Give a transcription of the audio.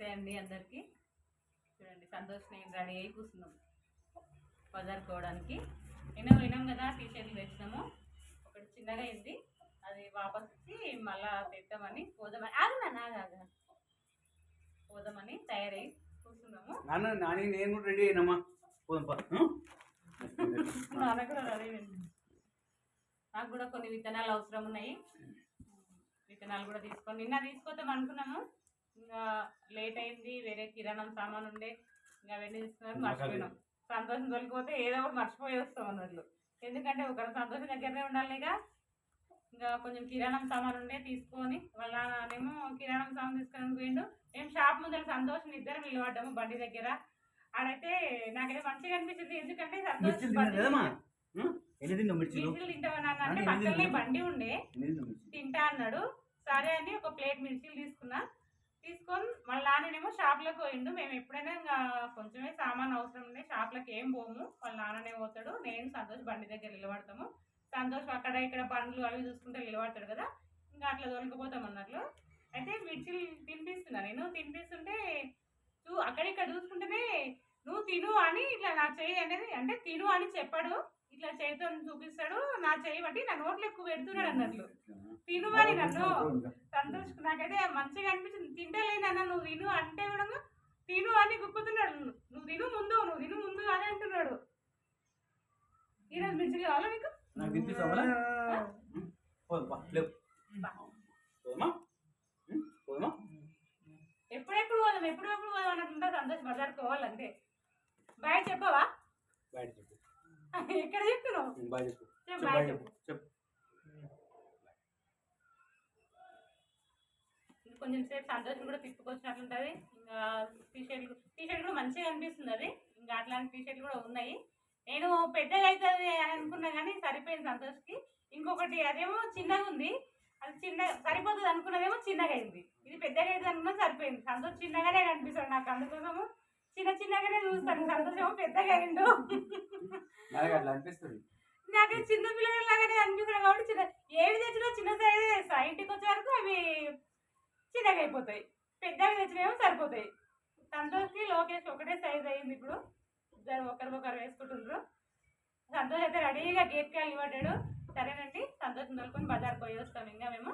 నమస్తే అండి అందరికి. చూడండి సంతోష్ నేను రెడీ అయి కూర్చున్నాం. బజార్ పోవడానికి నేను విన్నాం కదా టీ షర్ట్లు తెచ్చినాము. ఒకటి చిన్నగా అయింది. అది వాపస్ ఇచ్చి మళ్ళా తెద్దామని పోదామని ఆగునా నాగా పోదామని తయారై కూర్చున్నాము. నాన్న నాని నేను కూడా రెడీ అయినమ్మా పోదాం? నాన్న కూడా రెడీ అయింది. నాకు కూడా కొన్ని విత్తనాలు అవసరం ఉన్నాయి. విత్తనాలు కూడా తీసుకొని నిన్న తీసుకొద్దాం అనుకున్నాము. ఇంకా లేట్ అయింది వేరే కిరాణం సామాన్ ఉండే ఇంకా అవన్నీ తీసుకున్నాం మర్చిపోయినాం. సంతోషం తొలిగిపోతే ఏదో ఒకటి మర్చిపోయి వస్తాం అన్నట్లు. ఎందుకంటే ఒకరు సంతోషం దగ్గరనే ఉండాలి ఇక. ఇంకా కొంచెం కిరాణం సామాన్ ఉండే తీసుకొని వాళ్ళేమో కిరాణం సామాన్ తీసుకొని పోయిండు. మేము షాప్ ముందర సంతోషం ఇద్దరం నిలబడ్డాము బండి దగ్గర. ఆడైతే నాకైతే మంచిగా అనిపించింది ఎందుకంటే సంతోష్ మిర్చిలు తింటామన్నా అంటే పక్కనే. బండి ఉండే. తింటా అన్నాడు. సరే అని ఒక ప్లేట్ మిర్చిలు తీసుకున్నా. తీసుకొని మళ్ళీ నాన్ననేమో షాప్లోకి పోయిండు. మేము ఎప్పుడైనా ఇంకా కొంచెమే సామాన్ అవసరం ఉండే షాప్లోకి ఏం పోము. వాళ్ళ నాన్ననే పోతాడు. నేను సంతోష్ బండి దగ్గర నిలబడతాము. సంతోష్ అక్కడ ఇక్కడ పండ్లు అవి చూసుకుంటే నిలబడతాడు కదా. ఇంకా అట్లా దొరికిపోతాం అన్నట్లు. అయితే మిర్చిలు తినిపిస్తున్నా నేను. తినిపిస్తుంటే చూ అక్కడిక్కడ చూసుకుంటేనే నువ్వు తిను అని ఇట్లా నా చెయ్యి అనేది అంటే తిను అని చెప్పాడు. ఇట్లా చేతితో చూపిస్తాడు నా చెయ్యి బట్టి నా నోట్లో ఎక్కువ పెడుతున్నాడు అన్నట్లు. తిను అని నన్ను. సంతోష్ నాకైతే మంచిగా అనిపించింది. తింటలేనన్నా నువ్వు తిను అంటే కూడా తిను అని గుక్కుతున్నాడు. నువ్వు తిను ముందు నువ్వు తిను ముందు అని అంటున్నాడు. ఈరోజు మిర్చి కావాలా నీకు? తినిపిస్తావా ఎప్పుడెప్పుడు పోదాం ఎప్పుడెప్పుడు పోదాం అన్నట్టుంటా సంతోష్ బజార్కి పోవాలంటే బాయ్ చెప్పవా? బయట చెప్పు. ఎక్కడ చెప్తున్నావు? చెప్పు. కొంచెం సేపు సంతోషం కూడా తిప్పుకొచ్చినట్లుంటుంది. ఇంకా టీ షర్ట్లు టీ షర్ట్ కూడా మంచిగా అనిపిస్తుంది అది. ఇంకా అట్లాంటి టీ షర్ట్లు కూడా ఉన్నాయి. నేను పెద్దగా అవుతుంది అని అనుకున్నా కానీ సరిపోయింది సంతోష్కి. ఇంకొకటి అదేమో చిన్నగా ఉంది. అది చిన్న సరిపోతుంది అనుకున్నదేమో చిన్నగా అయింది. ఇది పెద్దగా అవుతుంది అనుకున్నా సరిపోయింది. సంతోష్ చిన్నగానే కనిపిస్తాడు నాకు. అందుకోసము చిన్నగానే చూస్తాను. సంతోష్ పెద్దగా అయిండు. నాకు అనిపిస్తుంది. చిన్న పిల్లలలాగానే అనిపిస్తున్నాయి కాబట్టి చిన్న ఏవి తెచ్చినా చిన్న సైజే తెస్తా. ఇంటికి వచ్చే వరకు అవి చిన్నగా అయిపోతాయి. పెద్దగా తెచ్చినేమో సరిపోతాయి. సంతోష్కి లోకేష్ ఒకటే సైజ్ అయింది ఇప్పుడు. ఇద్దరు ఒకరు ఒకరు వేసుకుంటుండ్రు. సంతోష్ అయితే రెడీగా గేట్ కాయలు ఇవ్వడాడు సరేనండి. సంతోషం తోలుకొని బజార్ పోయి వస్తాం ఇంకా మేము.